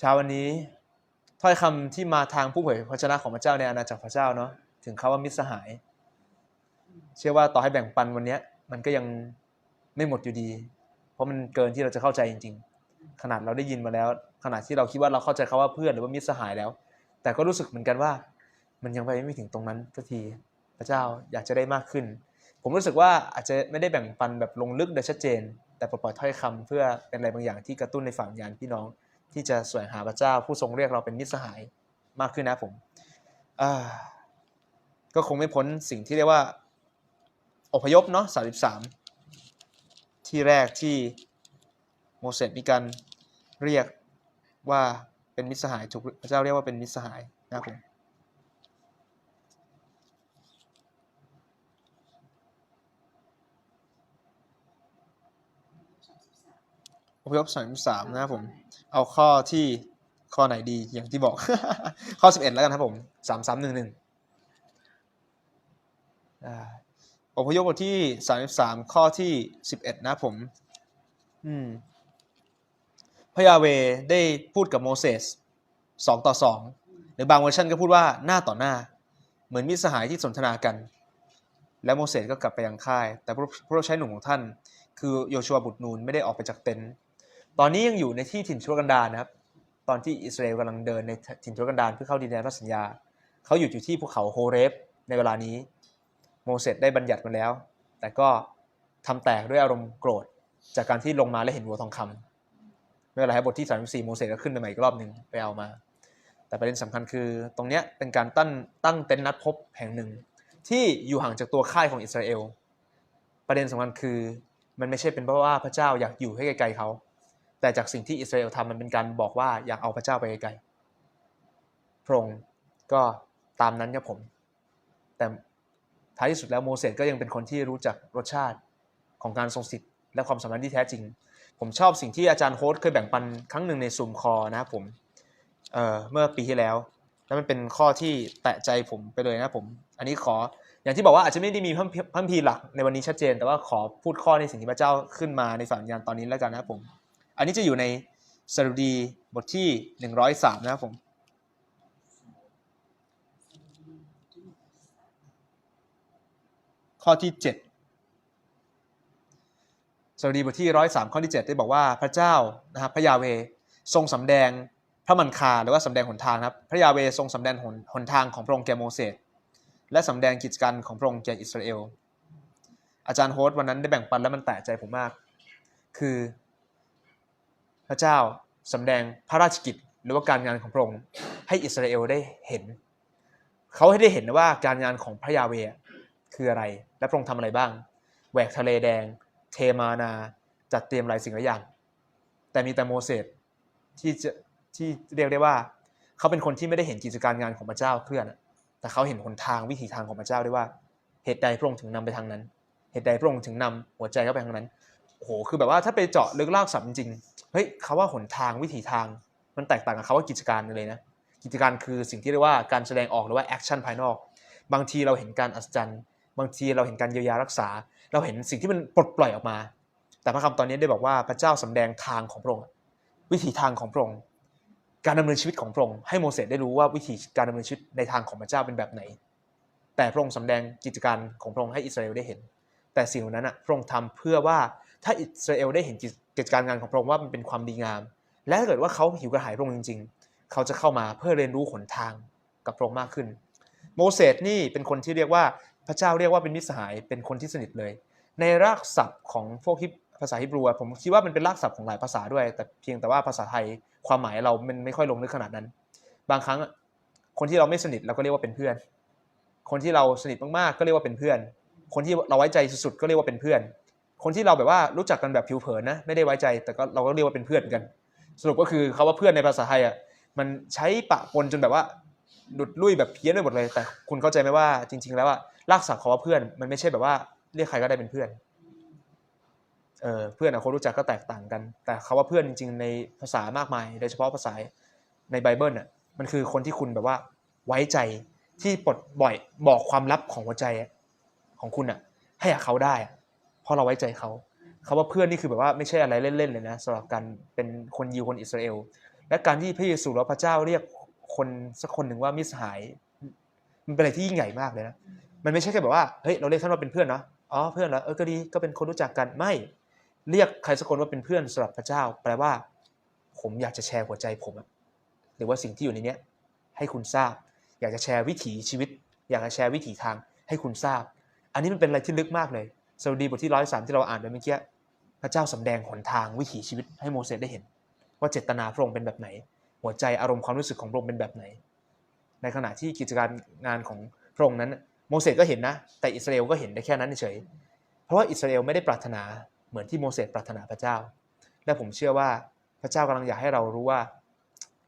เช้าวันนี้ถ้อยคำที่มาทางผู้เผยพระชนะของพระเจ้าในอาณาจักรพระเจ้าเนาะถึงคาว่ามิตรสหาย เชื่อว่าต่อให้แบ่งปันวันนี้มันก็ยังไม่หมดอยู่ดี เพราะมันเกินที่เราจะเข้าใจจริง ๆ ขนาดเราได้ยินมาแล้ว ขนาดที่เราคิดว่าเราเข้าใจคาว่าเพื่อนหรือว่ามิตรสหายแล้ว แต่ก็รู้สึกเหมือนกันว่า มันยังไปไม่ถึงตรงนั้นสักทีพระเจ้าอยากจะได้มากขึ้น ผมรู้สึกว่าอาจจะไม่ได้แบ่งปันแบบลงลึกโดยชัดเจน แต่ปล่อยถ้อยคำเพื่อเป็นอะไรบางอย่างที่กระตุ้นในฝั่งญาณพี่น้อง ที่จะสวงหาพระเจ้าผู้ทรงเรียกเราเป็นมิตรสหายมากขึ้นนะผมก็คงไม่พ้นสิ่งที่เรียกว่า อพยพเนาะ33 ที่แรกที่โมเสสมีการเรียกว่าเป็นมิตรสหายถูกพระเจ้าเรียกว่าเป็นมิตรสหายนะผมอพยพสามสามนะครับผม เอาข้อที่ข้อไหนดีอย่างที่บอก ข้อสิบเอ็ดแล้วกันครับผมสามสามหนึ่งหนึ่งอพยพบทที่สามสามข้อที่สิบเอ็ดนะผมอืมพระยาเวได้พูดกับโมเสสสองต่อสองหรือบางเวอร์ชันก็พูดว่าหน้าต่อหน้า เหมือนมิตรสหายที่สนทนากัน แล้วโมเสสก็กลับไปยังค่าย แต่ผู้รับใช้หนุ่มของท่าน คือโยชัวบุตรนูนไม่ได้ออกไปจากเต็นท์ ตอนนี้ยังอยู่ในที่ถิ่นทุรกันดารนะครับ ตอนที่อิสราเอลกำลังเดินในถิ่นทุรกันดารเพื่อเข้าดินแดนพระสัญญา เขาอยู่อยู่ที่ภูเขาโฮเรฟในเวลานี้ โมเสสได้บัญญัติมาแล้ว แต่ก็ทำแตกด้วยอารมณ์โกรธ จากการที่ลงมาและเห็นวัวทองคำไม่เป็นไรครับบทที่34โมเสสก็ขึ้นไปใหม่อีกรอบหนึ่งไปเอามา แต่ประเด็นสำคัญคือ ตรงเนี้ยเป็นการตั้งตั้งเต็นท์นัดพบแห่งหนึ่ง ที่อยู่ห่างจากตัวค่ายของอิสราเอล ประเด็นสำคัญคือมันไม่ใช่เป็นเพราะว่าพระเจ้าอยากอยู่ให้ไกลๆเขา แต่จากสิ่งที่อิสราเอลทำมันเป็นการบอกว่าอยากเอาพระเจ้าไปไกลๆพระองค์ก็ตามนั้นครับผม แต่ท้ายที่สุดแล้วโมเสสก็ยังเป็นคนที่รู้จักรสชาติของการทรงสิทธิ์และความสัมพันธ์ที่แท้จริง ผมชอบสิ่งที่อาจารย์โฮสต์เคยแบ่งปันครั้งหนึ่งในซูมคอนะครับผมเเมื่อปีที่แล้ว แล้วมันเป็นข้อที่แตะใจผมไปเลยนะครับผม อันนี้ขออย่างที่บอกว่าอาจจะไม่ได้มีพัมภีหลักในวันนี้ชัดเจน แต่ว่าขอพูดข้อในสิ่งที่พระเจ้าขึ้นมาในฝั่งยานตอนนี้แล้วกันนะครับผม อันนี้จะอยู่ในสรุดีบทที่ 103 นะครับผมข้อที่ 7 สรุดีบทที่ 103 ข้อที่ 7 ได้บอกว่าพระเจ้านะครับพระยาเวทรงสำแดงพระมันคาหรือว่าสำแดงหนทางครับ พระยาเวทรงสำแดงหนหนทางของพระองค์แก่โมเสสและสำแดงกิจการของพระองค์แก่อิสราเอล อาจารย์โฮสต์วันนั้นได้แบ่งปันแล้วมันแตะใจผมมาก คือ พระเจ้าสำแดงพระราชกิจหรือว่าการงานของพระองค์ให้อิสราเอลได้เห็น เขาให้ได้เห็นนะว่าการงานของพระยาเวคืออะไร และพระองค์ทำอะไรบ้าง แหวกทะเลแดง เทมานา จัดเตรียมหลายสิ่งหลายอย่าง แต่มีแต่โมเสสที่จะที่เรียกได้ว่า เขาเป็นคนที่ไม่ได้เห็นกิจการงานของพระเจ้าเคลื่อน แต่เขาเห็นหนทางวิถีทางของพระเจ้าด้วยว่า เหตุใดพระองค์ถึงนำไปทางนั้น เหตุใดพระองค์ถึงนำหัวใจเข้าไปทางนั้นโอ้โหคือแบบว่าถ้าไปเจาะลึกลากศัพท์จริง เฮ้ยคาว่าหนทางวิถีทาง มันแตกต่างกับคาว่ากิจการเลยนะกิจการคือสิ่งที่เรียกว่าการแสดงออกหรือว่าแอคชั่นภายนอก บางทีเราเห็นการอัศจรรย์บางทีเราเห็นการเยียวยารักษา เราเห็นสิ่งที่มันปลดปล่อยออกมา แต่พระคำตอนนี้ได้บอกว่าพระเจ้าสำแดงทางของพระองค์วิถีทางของพระองค์การดำเนินชีวิตของพระองค์ให้โมเสสได้รู้ว่าวิธีการดำเนินชีวิตในทางของพระเจ้าเป็นแบบไหน แต่พระองค์สำแดงกิจการของพระองค์ให้อิสราเอลได้เห็น แต่สิ่งเหล่านั้นอะพระองค์ทำเพื่อว่า ถ้าอิสราเอลได้เห็นกิจการงานของพระองค์ว่ามันเป็นความดีงาม และถ้าเกิดว่าเขาหิวกระหายพระองค์จริง ๆ เขาจะเข้ามาเพื่อเรียนรู้หนทางกับพระองค์มากขึ้น โมเสสนี่เป็นคนที่เรียกว่าพระเจ้าเรียกว่าเป็นมิตรสหายเป็นคนที่สนิทเลย ในรากศัพท์ของพวกฮิบภาษาฮิบรูผมคิดว่ามันเป็นรากศัพท์ของหลายภาษาด้วย แต่เพียงแต่ว่าภาษาไทยความหมายเรามันไม่ค่อยลงลึกขนาดนั้น บางครั้งคนที่เราไม่สนิทเราก็เรียกว่าเป็นเพื่อน คนที่เราสนิทมากๆก็เรียกว่าเป็นเพื่อน คนที่เราไว้ใจสุดๆก็เรียกว่าเป็นเพื่อน คนที่เราแบบว่ารู้จักกันแบบผิวเผินนะไม่ได้ไว้ใจ แต่ก็เราก็เรียกว่าเป็นเพื่อนกัน สรุปก็คือคาว่าเพื่อนในภาษาไทยอะมันใช้ปะปนจนแบบว่าดุดลุยแบบเพี้ยนไปหมดเลย แต่คุณเข้าใจไหมว่าจริง ๆ แล้วอะรากศัพท์คำว่าเพื่อนมันไม่ใช่แบบว่าเรียกใครก็ได้เป็นเพื่อนเออเพื่อนอะคนรู้จักก็แตกต่างกัน แต่คาว่าเพื่อนจริง ๆ ในภาษามากมาย โดยเฉพาะภาษาในไบเบิลอะมันคือคนที่คุณแบบว่าไว้ใจที่ปลดบ่อยบอกความลับของหัวใจของคุณอะให้กับเขาได้อะ ราะเราไว้ใจเขาเขาว่าเพื่อนนี่คือแบบว่าไม่ใช่อะไรเล่นๆเลยนะสำหรับการเป็นคนยิวคนอิสราเอล และการที่พระเยซูและพระเจ้าเรียกคนสักคนหนึ่งว่ามิสหาย มันเป็นอะไรที่ยิ่งใหญ่มากเลยนะมันไม่ใช่แค่แบบว่าเฮ้ยเราเรียกท่านว่าเป็นเพื่อนเนาะอ๋อเพื่อนเหรอเออก็ดีก็เป็นคนรู้จักกันไม่เรียกใครสักคนว่าเป็นเพื่อนสำหรับพระเจ้า แปลว่า ผมอยากจะแชร์หัวใจผมหรือว่าสิ่งที่อยู่ในเนี้ยให้คุณทราบ อยากจะแชร์วิถีชีวิต อยากจะแชร์วิถีทางให้คุณทราบ อันนี้มันเป็นอะไรที่ลึกมากเลย สดีบทที่ร้อยสามที่เราอ่านไปเมื่อกี้พระเจ้าสำแดงหนทางวิถีชีวิตให้โมเสสได้เห็น ว่าเจตนาพระองค์เป็นแบบไหน หัวใจอารมณ์ความรู้สึกของพระองค์เป็นแบบไหน ในขณะที่กิจการงานของพระองค์นั้นโมเสสก็เห็นนะ แต่อิสราเอลก็เห็นได้แค่นั้นเฉยเพราะว่าอิสราเอลไม่ได้ปรารถนาเหมือนที่โมเสสปรารถนาพระเจ้า และผมเชื่อว่าพระเจ้ากำลังอยากให้เรารู้ว่า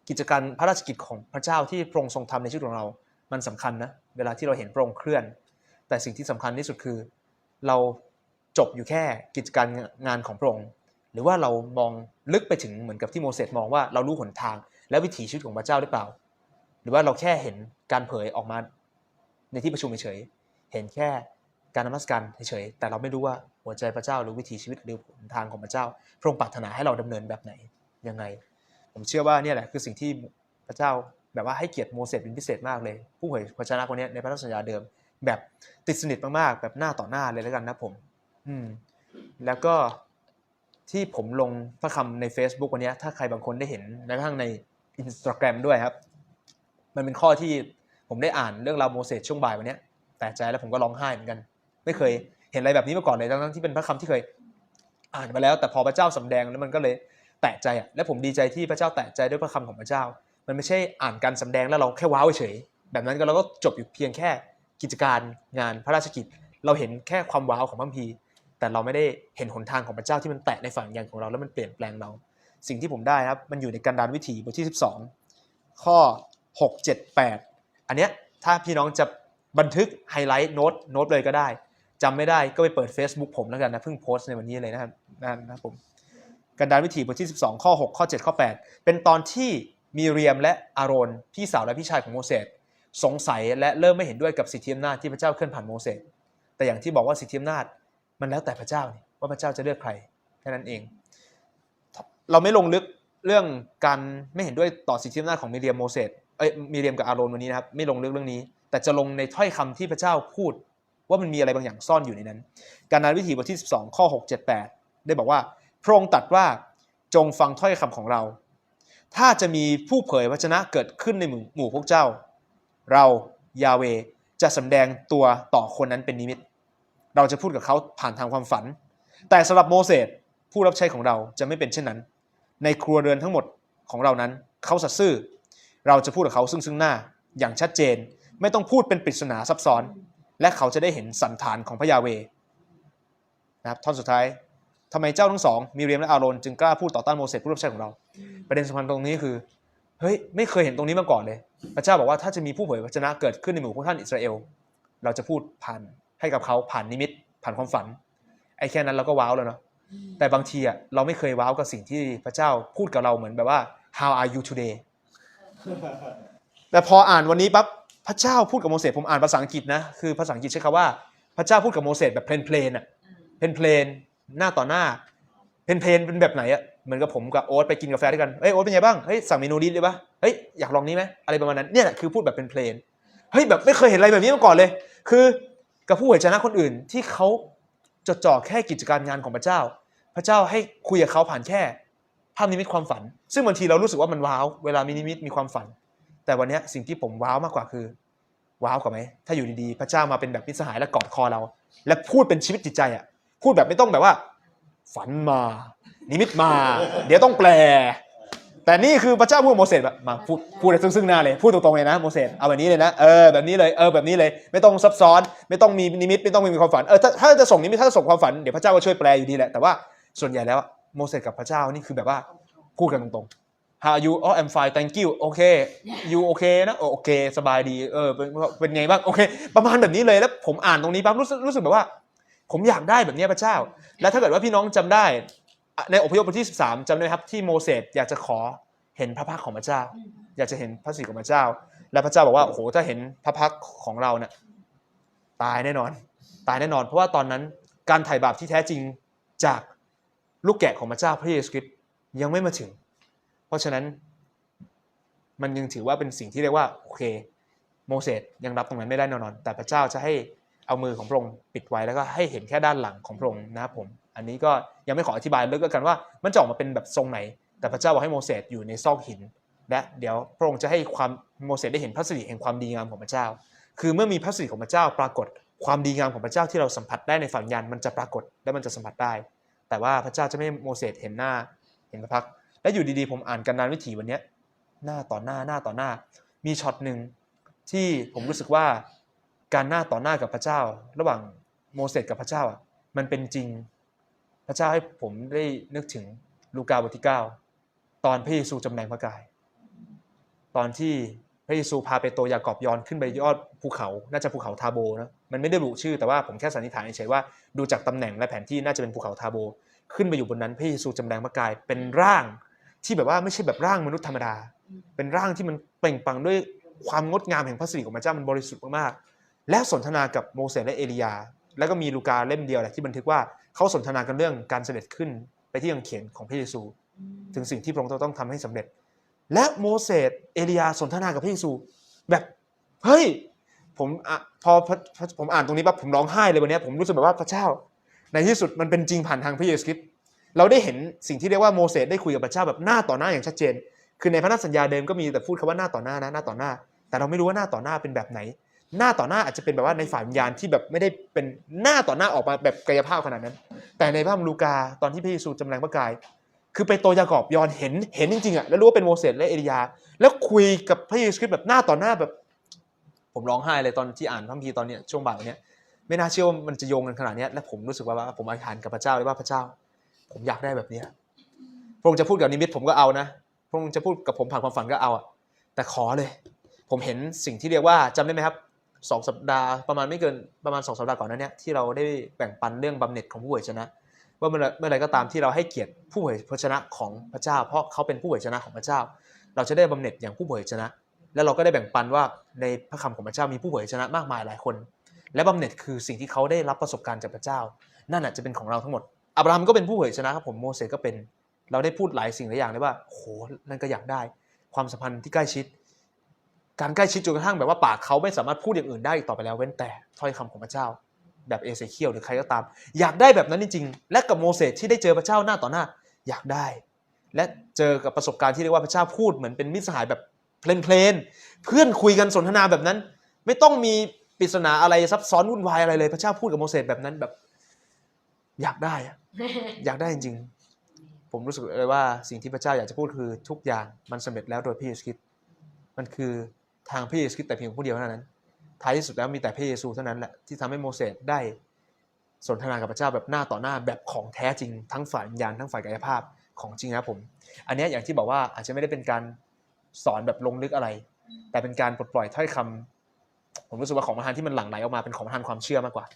กิจการพระราชกิจของพระเจ้าที่พระองค์ทรงทำในชีวิตของเรา มันสำคัญนะเวลาที่เราเห็นพระองค์เคลื่อน แต่สิ่งที่สำคัญที่สุดคือ เราจบอยู่แค่กิจการงานของพระองค์ หรือว่าเรามองลึกไปถึงเหมือนกับที่โมเสสมองว่าเรารู้หนทาง และวิถีชีวิตของพระเจ้าหรือเปล่า หรือว่าเราแค่เห็นการเผยออกมาในที่ประชุมเฉยเห็นแค่การนมัสการเฉยแต่เราไม่รู้ว่าหัวใจพระเจ้าหรือวิถีชีวิตหรือหนทางของพระเจ้า พระองค์ปรารถนาให้เราดำเนินแบบไหนยังไง ผมเชื่อว่าเนี่ยแหละคือสิ่งที่พระเจ้าแบบว่าให้เกียรติโมเสสเป็นพิเศษมากเลย ผู้เผยพระชนะคนนี้ในพระราชสัญญาเดิม แบบติดสนิทมากๆ แบบหน้าต่อหน้าเลยแล้วกันนะผม อืม แล้วก็ที่ผมลงพระคำใน Facebook วันนี้ ถ้าใครบางคนได้เห็นแม้กระทั่งใน Instagram ด้วยครับ มันเป็นข้อที่ผมได้อ่านเรื่องราวโมเสสช่วงบ่ายวันนี้แต่ใจแล้วผมก็ร้องไห้เหมือนกัน ไม่เคยเห็นอะไรแบบนี้มาก่อนเลยทั้งที่เป็นพระคำที่เคยอ่านมาแล้ว แต่พอพระเจ้าสำแดงแล้วมันก็เลยแตะใจอะและผมดีใจที่พระเจ้าแตะใจด้วยพระคำของพระเจ้า มันไม่ใช่อ่านการสำแดงแล้วเราแค่ว้าวเฉย แบบนั้นก็เราก็จบอยู่เพียงแค่ กิจการงานพระราชกิจ เราเห็นแค่ความว้าวของพระคัมภีแต่เราไม่ได้เห็นหนทางของพระเจ้าที่มันแตะในฝั่งยังของเราแล้วมันเปลี่ยนแปลงเรา สิ่งที่ผมได้ครับมันอยู่ในกันดารวิถีบทที่ 12 ข้อ 6 7 8 อันเนี้ยถ้าพี่น้องจะบันทึกไฮไลท์โน้ตโน้ตเลยก็ได้จำไม่ได้ก็ไปเปิด Facebook ผมแล้วกันนะเพิ่งโพสต์ในวันนี้เลยนะครับนั่นะครับผมกันดารวิถีบทที่ 12 ข้อ 6 ข้อ 7 ข้อ 8 เป็นตอนที่มีเรียมและอารอนพี่สาวและพี่ชายของโมเสส สงสัยและเริ่มไม่เห็นด้วยกับสิทธิอำนาจที่พระเจ้าเคลื่อนผ่านโมเสสแต่อย่างที่บอกว่าสิทธิอำนาจมันแล้วแต่พระเจ้านี่ว่าพระเจ้าจะเลือกใครแค่นั้นเอง เราไม่ลงลึกเรื่องการไม่เห็นด้วยต่อสิทธิอำนาจของมิเรียมโมเสสเอ้ยมิเรียมกับอาโรนวันนี้นะครับไม่ลงลึกเรื่องนี้ แต่จะลงในถ้อยคำที่พระเจ้าพูดว่ามันมีอะไรบางอย่างซ่อนอยู่ในนั้น การนานวิถีบทที่ 12 ข้อ 6 7 8 ได้บอกว่า พระองค์ตรัสว่าจงฟังถ้อยคำของเรา ถ้าจะมีผู้เผยวจนะเกิดขึ้นในหมู่พวกเจ้า เรายาเวจะสำแดงตัวต่อคนนั้นเป็นนิมิต เราจะพูดกับเขาผ่านทางความฝัน แต่สำหรับโมเสสผู้รับใช้ของเราจะไม่เป็นเช่นนั้น ในครัวเรือนทั้งหมดของเรานั้นเขาสัตย์ซื่อ เราจะพูดกับเขาซึ่งซึ่งหน้าอย่างชัดเจนไม่ต้องพูดเป็นปริศนาซับซ้อน และเขาจะได้เห็นสันฐานของพระยาเวนะครับท่อนสุดท้ายทำไมเจ้าทั้งสองมีเรียมและอาโรนจึงกล้าพูดต่อต้านโมเสสผู้รับใช้ของเรา ประเด็นสำคัญตรงนี้คือ เฮ้ยไม่เคยเห็นตรงนี้มาก่อนเลย พระเจ้าบอกว่าถ้าจะมีผู้เผยพระชนะเกิดขึ้นในหมู่พวกท่านอิสราเอล เราจะพูดผ่านให้กับเขาผ่านนิมิต ผ่านความฝัน ไอ้แค่นั้นเราก็ว้าวแล้วเนาะแต่บางทีอะเราไม่เคยว้าวกับสิ่งที่พระเจ้าพูดกับเราเหมือนแบบว่า how are you today แต่พออ่านวันนี้ปั๊บพระเจ้าพูดกับโมเสสผมอ่านภาษาอังกฤษนะคือภาษาอังกฤษใช้คำว่า พระเจ้าพูดกับโมเสสแบบเพลนๆอะเพลนๆหน้าต่อหน้าเพลนๆเป็นแบบไหนอะ เหมือนกับผมกับโอ๊ตไปกินกาแฟด้วยกันเฮ้ยโอ๊ตเป็นไงบ้างเฮ้ยสั่งเมนูนี้เลยปะเฮ้ยอยากลองนี้ไหมอะไรประมาณนั้นเนี่ยแหละคือพูดแบบเป็นเพลนเฮ้ยแบบไม่เคยเห็นอะไรแบบนี้มาก่อนเลย คือกับผู้เผยชนะคนอื่นที่เขาจดจ่อแค่กิจการงานของพระเจ้า พระเจ้าให้คุยกับเขาผ่านแค่ภาพนิมิตความฝัน ซึ่งบางทีเรารู้สึกว่ามันว้าวเวลามีนิมิตมีความฝัน แต่วันนี้สิ่งที่ผมว้าวมากกว่าคือว้าวกว่าไหมถ้าอยู่ดีๆ พระเจ้ามาเป็นแบบมิสหายและกอดคอเรา และพูดเป็นชีวิตจิตใจอะพูดแบบไม่ต้องแบบว่า ฝันมา นิมิตมา เดี๋ยวต้องแปล แต่นี่คือพระเจ้าพูดโมเสสแบบมาพูดพูดซึ่งซึ่งหน้าเลยพูดตรงๆเลยนะโมเสสเอาแบบนี้เลยนะเออแบบนี้เลยเออแบบนี้เลยไม่ต้องซับซ้อน ไม่ต้องมีนิมิตไม่ต้องมีความฝันเออถ้าถ้าจะส่งนิมิตถ้าจะส่งความฝันเดี๋ยวพระเจ้าก็ช่วยแปลอยู่ดีแหละแต่ว่าส่วนใหญ่แล้วโมเสสกับพระเจ้านี่คือแบบว่าพูดกันตรงๆ How are you oh I'm fine thank you โอเค you โอเคนะโอเค สบายดี เออ เป็นเป็นไงบ้าง โอเค ประมาณแบบนี้เลย แล้วผมอ่านตรงนี้ปั๊บรู้สึกรู้สึกแบบว่า ผมอยากได้แบบนี้พระเจ้า แล้วถ้าเกิดว่าพี่น้องจำได้ ในอพยพบทที่ 13จำได้ไหมครับที่โมเสสอยากจะขอเห็นพระพักของพระเจ้า อยากจะเห็นพระสิริของพระเจ้า และพระเจ้าบอกว่าโอ้โหถ้าเห็นพระพักของเราเนี่ยตายแน่นอน ตายแน่นอน เพราะว่าตอนนั้นการไถ่บาปที่แท้จริงจากลูกแกะของพระเจ้าพระเยซูคริสต์ยังไม่มาถึง เพราะฉะนั้นมันยังถือว่าเป็นสิ่งที่เรียกว่าโอเคโมเสสยังรับตรงนั้นไม่ได้แน่นอน แต่พระเจ้าจะให้เอามือของพระองค์ปิดไว้แล้วก็ให้เห็นแค่ด้านหลังของพระองค์นะครับผม อันนี้ก็ยังไม่ขออธิบายลึกกันว่า มันจะออกมาเป็นแบบทรงไหน แต่พระเจ้าบอกให้โมเสสอยู่ในซอกหิน และเดี๋ยวพระองค์จะให้ความโมเสสได้เห็นพระสิริแห่งความดีงามของพระเจ้า คือเมื่อมีพระสิริของพระเจ้าปรากฏความดีงามของพระเจ้าที่เราสัมผัสได้ในฝันยันมันจะปรากฏและมันจะสัมผัสได้ แต่ว่าพระเจ้าจะไม่ให้โมเสสเห็นหน้าเห็นพระพักและอยู่ดีๆผมอ่านกันนานวิถีวันเนี้ยหน้าต่อหน้าหน้าต่อหน้า มีช็อตหนึ่งที่ผมรู้สึกว่าการหน้าต่อหน้ากับพระเจ้า ระหว่างโมเสสกับพระเจ้าอะมันเป็นจริง ระเจ้าให้ผมได้นึกถึงลูกาบทที่ 9 ตอนพระเยซูจำแรงพระกาย ตอนที่พระเยซูพาเปโตรยากอบยอนขึ้นไปยอดภูเขา น่าจะภูเขาทาโบนะมันไม่ได้ระบุชื่อแต่ว่าผมแค่สันนิษฐานเฉยๆว่าดูจากตำแหน่งและแผนที่น่าจะเป็นภูเขาทาโบ ขึ้นไปอยู่บนนั้นพระเยซูจำแรงพระกายเป็นร่างที่แบบว่าไม่ใช่แบบร่างมนุษย์ธรรมดา เป็นร่างที่มันเปล่งปลั่งด้วยความงดงามแห่งพระสิริของพระเจ้ามันบริสุทธิ์มากๆและสนทนากับโมเสสและเอลียา แล้วก็มีลูกาเล่มเดียวแหละที่บันทึกว่าเขาสนทนากันเรื่องการเสด็จขึ้นไปที่ยังเขียนของพระเยซู ถึงสิ่งที่พระองค์ต้องทำให้สำเร็จ และโมเสสเอลียาสนทนากับพระเยซู แบบเฮ้ยผมอะพอพระพระผมอ่านตรงนี้ปั๊บผมร้องไห้เลยวันเนี้ยผมรู้สึกแบบว่าพระเจ้า ในที่สุดมันเป็นจริงผ่านทางพระเยซูคริสต์เราได้เห็นสิ่งที่เรียกว่าโมเสสได้คุยกับพระเจ้าแบบหน้าต่อหน้าอย่างชัดเจน คือในพระนสัญญาเดิมก็มีแต่พูดคำว่าหน้าต่อหน้านะหน้าต่อหน้า แต่เราไม่รู้ว่าหน้าต่อหน้าเป็นแบบไหน หน้าต่อหน้าอาจจะเป็นแบบว่าในฝ่ายวิญญาณที่แบบไม่ได้เป็นหน้าต่อหน้าออกมาแบบกายภาพขนาดนั้น แต่ในพระธรรมลูกาตอนที่พระเยซูจำแรงพระกาย คือไปโตรยากอบยอนเห็นเห็นจริงๆอะแล้วรู้ว่าเป็นโมเสสและเอลียา แล้วคุยกับพระเยซูคริสต์แบบหน้าต่อหน้าแบบ ผมร้องไห้เลยตอนที่อ่านพระคัมภีร์ตอนเนี้ยช่วงบ่ายเนี้ยไม่น่าเชื่อว่ามันจะโยงกันขนาดนี้และผมรู้สึกว่าผมอธิษฐานกับพระเจ้าเลยว่าพระเจ้า ผมอยากได้แบบเนี้ยพระองค์จะพูดกับนิมิตผมก็เอานะพระองค์จะพูดกับผมผ่านความฝันก็เอาอะแต่ขอเลย ผมเห็นสิ่งที่เรียกว่าจำได้ไหมครับ สองสัปดาห์ประมาณไม่เกินประมาณสองสัปดาห์ก่อนนั้นเนี่ยที่เราได้แบ่งปันเรื่องบำเหน็จของผู้เผยชนะ ว่าเมื่อไรก็ตามที่เราให้เกียรติผู้เผยชนะของพระเจ้า เพราะเขาเป็นผู้เผยชนะของพระเจ้า เราจะได้บำเหน็จอย่างผู้เผยชนะ แล้วเราก็ได้แบ่งปันว่าในพระคำของพระเจ้ามีผู้เผยชนะมากมายหลายคน และบำเหน็จคือสิ่งที่เขาได้รับประสบการณ์จากพระเจ้า นั่นอาจจะเป็นของเราทั้งหมดอับราฮัมก็เป็นผู้เผยชนะครับผมโมเสสก็เป็นเราได้พูดหลายสิ่งหลายอย่างเลยว่าโหนั่นก็อยากได้ ความสัมพันธ์ที่ใกล้ชิด การใกล้ชิดจนกระทั่งแบบว่าปากเขาไม่สามารถพูดอย่างอื่นได้อีกต่อไปแล้วเว้นแต่ถ้อยคำของพระเจ้า แบบเอเซเคียลหรือใครก็ตาม อยากได้แบบนั้นจริงๆ และกับโมเสสที่ได้เจอพระเจ้าหน้าต่อหน้า อยากได้ และเจอกับประสบการณ์ที่เรียกว่าพระเจ้าพูดเหมือนเป็นมิตรสหายแบบเพลนๆเพื่อนคุยกันสนทนาแบบนั้น ไม่ต้องมีปริศนาอะไรซับซ้อนวุ่นวายอะไรเลย พระเจ้าพูดกับโมเสสแบบนั้นแบบ อยากได้อะอยากได้จริงๆ ผมรู้สึกเลยว่าสิ่งที่พระเจ้าอยากจะพูดคือทุกอย่างมันสำเร็จแล้วโดยพระเยซูคริสต์มันคือ ทางพระเยซูคริสต์แต่เพียงผู้เดียวเท่านั้น ท้ายที่สุดแล้วมีแต่พระเยซูเท่านั้นแหละที่ทำให้โมเสสได้สนทนากับพระเจ้าแบบหน้าต่อหน้าแบบของแท้จริง ทั้งฝ่ายวิญญาณทั้งฝ่ายกายภาพของจริงนะผม อันนี้อย่างที่บอกว่าอาจจะไม่ได้เป็นการสอนแบบลงลึกอะไร แต่เป็นการปลดปล่อยถ้อยคำผมรู้สึกว่าของประทานที่มันหลั่งไหลออกมาเป็นของประทานความเชื่อมากกว่า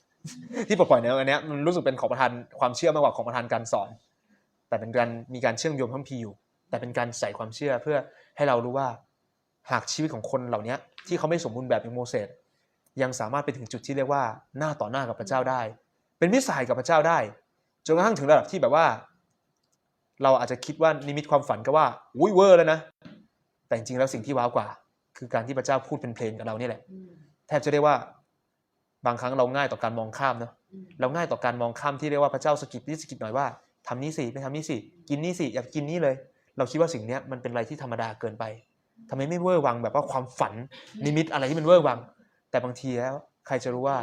ที่ปลดปล่อยในอันนี้มันรู้สึกเป็นของประทานความเชื่อมากกว่าของประทานการสอน แต่เป็นการมีการเชื่อมโยงพัมพีอยู่แต่เป็นการใส่ความเชื่อเพื่อให้เรารู้ว่า หากชีวิตของคนเหล่านี้ที่เขาไม่สมบูรณ์แบบอย่างโมเสสยังสามารถไปถึงจุดที่เรียกว่าหน้าต่อหน้ากับพระเจ้าได้ เป็นมิตรสหายกับพระเจ้าได้จนกระทั่งถึงระดับที่แบบว่า เราอาจจะคิดว่านิมิตความฝันก็ว่าอุ้ยเวอร์แล้วนะ แต่จริงๆแล้วสิ่งที่ว้าวกว่า คือการที่พระเจ้าพูดเป็นเพลงกับเรานี่แหละ แทบจะได้ว่าบางครั้งเราง่ายต่อการมองข้ามเนาะเราง่ายต่อการมองข้ามที่เรียกว่าพระเจ้าสะกิดนิดสะกิดหน่อยว่าทำนี้สิไม่ทำนี้สิกินนี่สิอยากกินนี่เลย เราคิดว่าสิ่งเนี้ยมันเป็นอะไรที่ธรรมดาเกินไป ทำไมไม่เวอร์วังแบบว่าความฝันนิมิตอะไรที่มันเวอร์วัง แต่บางทีแล้วใครจะรู้ว่า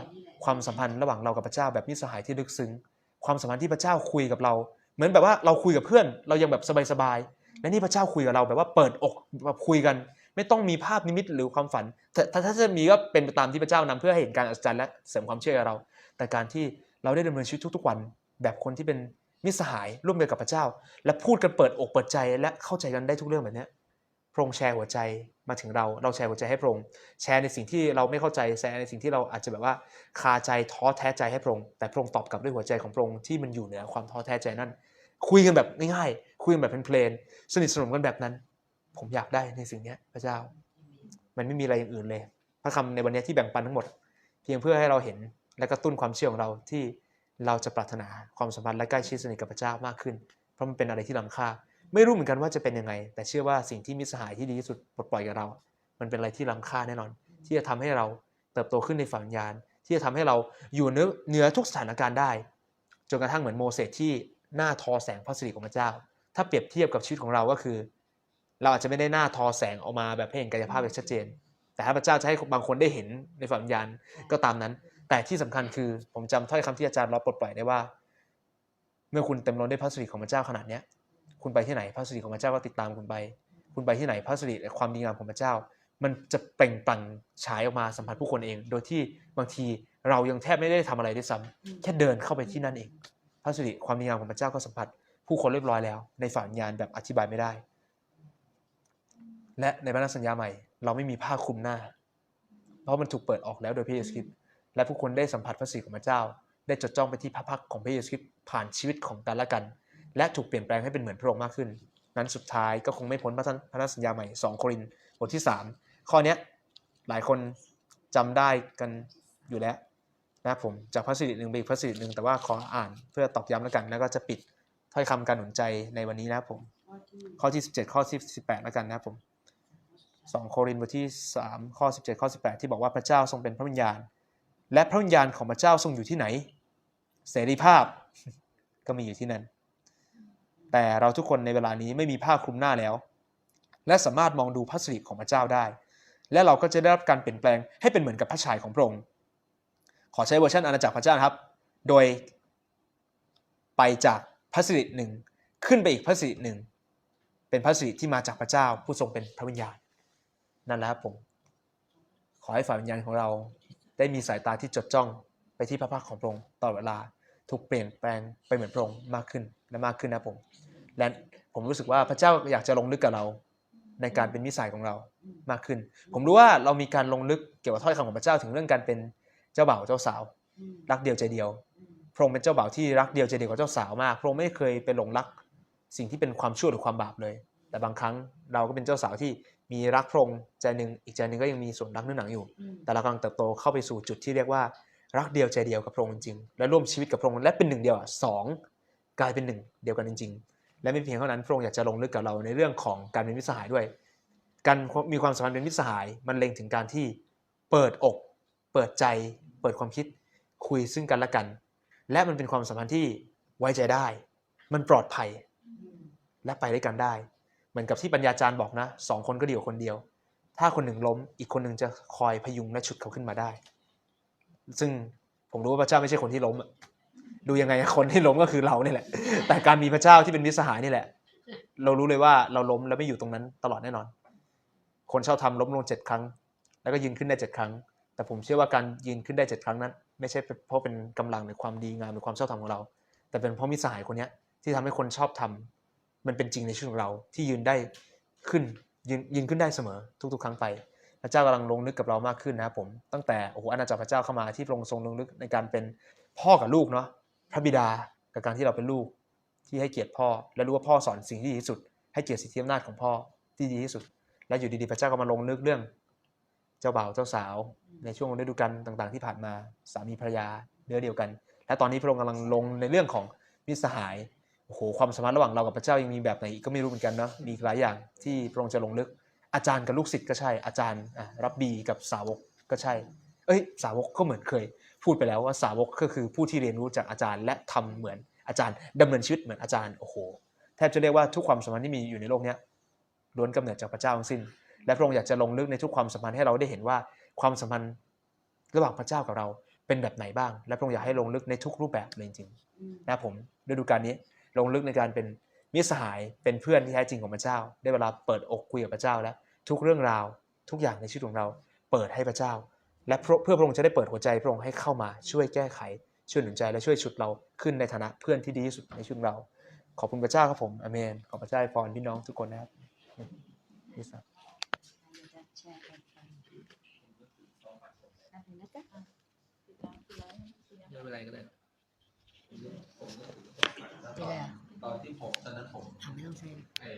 ความสัมพันธ์ระหว่างเรากับพระเจ้าแบบมิตรสหายที่ลึกซึ้งความสัมพันธ์ที่พระเจ้าคุยกับเรา เหมือนแบบว่าเราคุยกับเพื่อน เรายังแบบสบายๆและนี่พระเจ้าคุยกับเราแบบว่าเปิดอกแบบคุยกัน ไม่ต้องมีภาพนิมิตหรือความฝันถ้าถ้าถ้าจะมีก็เป็นไปตามที่พระเจ้านำเพื่อให้เห็นการอัศจรรย์และเสริมความเชื่อกับเรา แต่การที่เราได้ดำเนินชีวิตทุกๆวัน แบบคนที่เป็นมิตรสหายร่วมเดียวกับพระเจ้า และพูดกันเปิดอกเปิดใจและเข้าใจกันได้ทุกเรื่องแบบเนี้ย พระองค์แชร์หัวใจมาถึงเรา เราแชร์หัวใจให้พระองค์แชร์ในสิ่งที่เราไม่เข้าใจแชร์ในสิ่งที่เราอาจจะแบบว่าคาใจท้อแท้ใจให้พระองค์แต่พระองค์ตอบกลับด้วยหัวใจของพระองค์ที่มันอยู่เหนือความท้อแท้ใจนั่น คุยกันแบบง่ายๆคุยกันแบบเพลนๆสนิทสนมกันแบบนั้น ผมอยากได้ในสิ่งนี้พระเจ้า มันไม่มีอะไรอย่างอื่นเลย พระคำในวันนี้ที่แบ่งปันทั้งหมด เพียงเพื่อให้เราเห็นและกระตุ้นความเชื่อของเราที่เราจะปรารถนาความสัมพันธ์และใกล้ชิดสนิทกับพระเจ้ามากขึ้น เพราะมันเป็นอะไรที่ล้ำค่า ไม่รู้เหมือนกันว่าจะเป็นยังไง แต่เชื่อว่าสิ่งที่มิสหายที่ดีที่สุดปลดปล่อยกับเรา มันเป็นอะไรที่ล้ำค่าแน่นอน ที่จะทำให้เราเติบโตขึ้นในฝันญาณ ที่จะทำให้เราอยู่เหนือเหนือทุกสถานการณ์ได้ จนกระทั่งเหมือนโมเสสที่หน้าทอแสงพระสิริของพระเจ้า ถ้าเปรียบเทียบกับชีวิตของเราก็คือ เราอาจจะไม่ได้หน้าทอแสงออกมาแบบให้เห็นกายภาพอย่างชัดเจน แต่ถ้าพระเจ้าจะให้บางคนได้เห็นในฝันวิญญาณก็ตามนั้น แต่ที่สำคัญคือผมจำถ้อยคำที่อาจารย์ล็อบปลดปล่อยได้ว่า เมื่อคุณเต็มล้นด้วยพระสิริของพระเจ้าขนาดนี้ย คุณไปที่ไหนพระสิริของพระเจ้าก็ติดตามคุณไป คุณไปที่ไหนพระสิริและความดีงามของพระเจ้า มันจะเปล่งปลั่งฉายออกมาสัมผัสผู้คนเอง โดยที่บางทีเรายังแทบไม่ได้ทำอะไรด้วยซ้ำแค่เดินเข้าไปที่นั่นเอง พระสิริความดีงามของพระเจ้าก็สัมผัส ผู้คนเรียบร้อยแล้ว ในฝันญาณแบบอธิบายไม่ได้ และในบรรณสัญญาใหม่ เราไม่มีผ้าคลุมหน้า เพราะมันถูกเปิดออกแล้วโดยพระเยซูคริสต์และผู้คนได้สัมผัสพระสิริของพระเจ้า ได้จดจ้องไปที่พระพักตร์ของพระเยซูคริสต์ผ่านชีวิตของกันและกัน และถูกเปลี่ยนแปลงให้เป็นเหมือนพระองค์มากขึ้น นั้นสุดท้ายก็คงไม่พ้นพระท่านพระสัญญาใหม่ 2 โครินบทที่ 3 ข้อนี้หลายคนจำได้กันอยู่แล้วนะครับผมจากพระสิริหนึ่งไปอีกพระสิริหนึ่งแต่ว่าขออ่านเพื่อตอกย้ำแล้วกัน แล้วก็จะปิดถ้อยคำการหนุนใจในวันนี้นะครับผม ข้อที่ 17 ข้อที่ 18 แล้วกันนะครับผม2โครินธ์บทที่ 3 ข้อ 17 ข้อ 18 ที่บอกว่าพระเจ้าทรงเป็นพระวิญญาณ และพระวิญญาณของพระเจ้าทรงอยู่ที่ไหน เสรีภาพก็มีอยู่ที่นั่น แต่เราทุกคนในเวลานี้ไม่มีผ้าคลุมหน้าแล้ว และสามารถมองดูพระสิริของพระเจ้าได้ และเราก็จะได้รับการเปลี่ยนแปลงให้เป็นเหมือนกับพระฉายของพระองค์ขอใช้เวอร์ชันอาณาจักรพระเจ้าครับ โดยไปจากพระสิริหนึ่งขึ้นไปอีกพระสิริหนึ่งเป็นพระสิริที่มาจากพระเจ้าผู้ทรงเป็นพระวิญญาณนั่นแหละครับผม ขอให้ฝ่ายวิญญาณของเราได้มีสายตาที่จดจ้องไปที่พระพักของพระองค์ตลอดเวลา ถูกเปลี่ยนแปลงไปเหมือนพระองค์มากขึ้นและมากขึ้นนะผม และผมรู้สึกว่าพระเจ้าอยากจะลงลึกกับเราในการเป็นนิสัยของเรามากขึ้น ผมรู้ว่าเรามีการลงลึกเกี่ยวกับถ้อยคำของพระเจ้าถึงเรื่องการเป็นเจ้าบ่าวเจ้าสาว รักเดียวใจเดียว พระองค์เป็นเจ้าบ่าวที่รักเดียวใจเดียวกับเจ้าสาวมาก พระองค์ไม่เคยไปหลงรักสิ่งที่เป็นความชั่วหรือความบาปเลย แต่บางครั้งเราก็เป็นเจ้าสาวที่มีรักพระองค์ใจหนึ่งอีกใจหนึ่งก็ยังมีส่วนรักเนื้อหนังอยู่ แต่เรากำลังเติบโตเข้าไปสู่จุดที่เรียกว่า รักเดียวใจเดียวกับพระองค์จริงๆและร่วมชีวิตกับพระองค์และเป็นหนึ่งเดียวอะสองกลายเป็นหนึ่งเดียวกันจริง ๆ และไม่เพียงเท่านั้นพระองค์อยากจะลงลึกกับเราในเรื่องของการเป็นมิตรสหายด้วย การมีความสัมพันธ์เป็นมิตรสหายมันเล็งถึงการที่เปิดอก เปิดใจ เปิดความคิด คุยซึ่งกันและกัน และมันเป็นความสัมพันธ์ที่ไว้ใจได้ มันปลอดภัย และไปด้วยกันได้ เหมือนกับที่ปัญญาจารย์บอกนะสองคนก็ดีกว่าคนเดียว ถ้าคนหนึ่งล้มอีกคนหนึ่งจะคอยพยุงและฉุดเขาขึ้นมาได้ ซึ่งผมรู้ว่าพระเจ้าไม่ใช่คนที่ล้มดูยังไงคนที่ล้มก็คือเราเนี่ยแหละ แต่การมีพระเจ้าที่เป็นมิตรสหายนี่แหละ เรารู้เลยว่าเราล้มแล้วไม่อยู่ตรงนั้นตลอดแน่นอน คนชอบทำล้มลงเจ็ดครั้ง แล้วก็ยืนขึ้นได้เจ็ดครั้ง แต่ผมเชื่อว่าการยืนขึ้นได้เจ็ดครั้งนั้น ไม่ใช่เพราะเป็นกำลังหรือความดีงามหรือความชอบธรรมของเรา แต่เป็นเพราะมิตรสหายคนนี้ที่ทำให้คนชอบทำมันเป็นจริงในชีวิตของเราที่ยืนได้ขึ้นยืนยืนขึ้นได้เสมอทุกๆ ครั้งไป พระเจ้ากำลังลงลึกกับเรามากขึ้นนะครับผมตั้งแต่โอ้โหอาณาจักรพระเจ้าเข้ามาที่พระองค์ทรงลงลึกในการเป็นพ่อกับลูกเนาะพระบิดากับการที่เราเป็นลูกที่ให้เกียรติพ่อ และรู้ว่าพ่อสอนสิ่งที่ดีที่สุด ให้เกียรติสิทธิอำนาจของพ่อที่ดีที่สุด และอยู่ดีๆพระเจ้าก็มาลงลึกเรื่อง เจ้าบ่าวเจ้าสาว ในช่วงฤดูกาลต่างๆ ที่ผ่านมาสามีภรรยาเนื้อเดียวกัน และตอนนี้พระองค์กำลังลงในเรื่องของมิตรสหายโอ้โหความสัมพันธ์ระหว่างเรากับพระเจ้ายังมีแบบไหนอีกก็ไม่รู้เหมือนกันเนาะมีหลายอย่างที่พระองค์จะลงลึก อาจารย์กับลูกศิษย์ก็ใช่ อาจารย์รับบีกับสาวกก็ใช่ เอ้ย สาวกก็เหมือนเคย พูดไปแล้วว่าสาวกก็คือผู้ที่เรียนรู้จากอาจารย์ และทำเหมือนอาจารย์ดำเนินชีวิตเหมือนอาจารย์โอ้โหแทบจะเรียกว่าทุกความสัมพันธ์ที่มีอยู่ในโลกนี้ล้วนกำเนิดจากพระเจ้าทั้งสิ้น และพระองค์อยากจะลงลึกในทุกความสัมพันธ์ให้เราได้เห็นว่าความสัมพันธ์ระหว่างพระเจ้ากับเราเป็นแบบไหนบ้าง และพระองค์อยากให้ลงลึกในทุกรูปแบบเลยจริงๆนะครับผมฤดูกาลนี้ลงลึกในการเป็น มิตรสหายเป็นเพื่อนที่แท้จริงของพระเจ้า ได้เวลาเปิดอกคุยกับพระเจ้าแล้ว ทุกเรื่องราวทุกอย่างในชีวิตของเราเปิดให้พระเจ้า และเพื่อเพื่อพระองค์จะได้เปิดหัวใจพระองค์ให้เข้ามาช่วยแก้ไข ช่วยหนุนใจและช่วยชุดเราขึ้นในฐานะเพื่อนที่ดีที่สุดในชีวิตของเรา ขอบคุณพระเจ้าครับผมอเมน ขอพระเจ้าอวยพรพี่น้องทุกคนนะครับนี่สัแชร์กันไปอะเห็นนะจ๊ะไม่เป็นไรก็ได้เวลา ตอนที่ผมตอนนั้นผมทำไม่ต้องใช้ไอ้